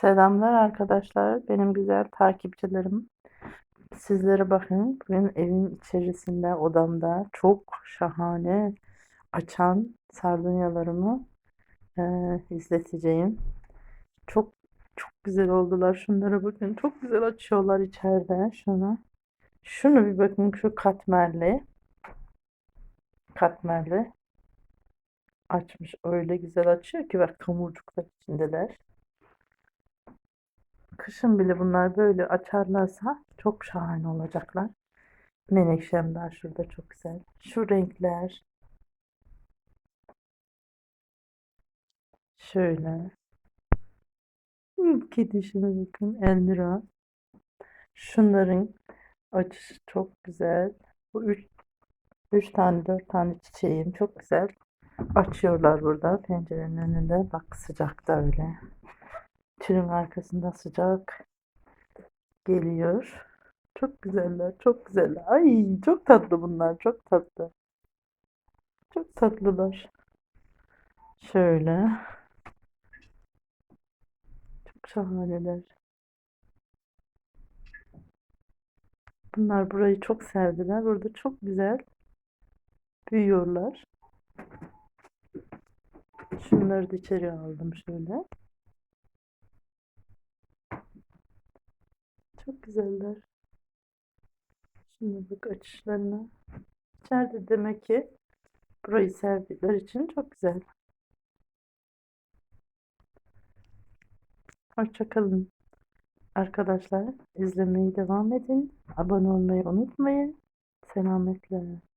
Selamlar arkadaşlar, benim güzel takipçilerim. Sizlere bakın, bugün evin içerisinde, odamda çok şahane açan sardunyalarımı eee, izleteceğim. Çok çok güzel oldular. Şunlara bakın, çok güzel açıyorlar içeride. Şuna. Şunu bir bakın, şu katmerli. Katmerli açmış. Öyle güzel açıyor ki bak tomurcuklar içindeler. Kışın bile bunlar böyle açarlarsa çok şahane olacaklar. Menekşemler şurada çok güzel. Şu renkler. Şöyle. Kedişime bakın. Elmira. Şunların açışı çok güzel. Bu üç, üç tane dört tane çiçeğim çok güzel. Açıyorlar burada pencerenin önünde. Bak sıcak da öyle. Tülün arkasında sıcak geliyor. Çok güzeller, çok güzeller. Ay çok tatlı bunlar, çok tatlı. Çok tatlılar. Şöyle. Çok şahaneler. Bunlar burayı çok sevdiler. Burada çok güzel büyüyorlar. Şunları da içeri aldım şöyle. Çok güzeller. Şimdi bak açışlarına. İçeride demek ki burayı sevdikleri için çok güzel. Hoşçakalın arkadaşlar. İzlemeyi devam edin. Abone olmayı unutmayın. Selametle.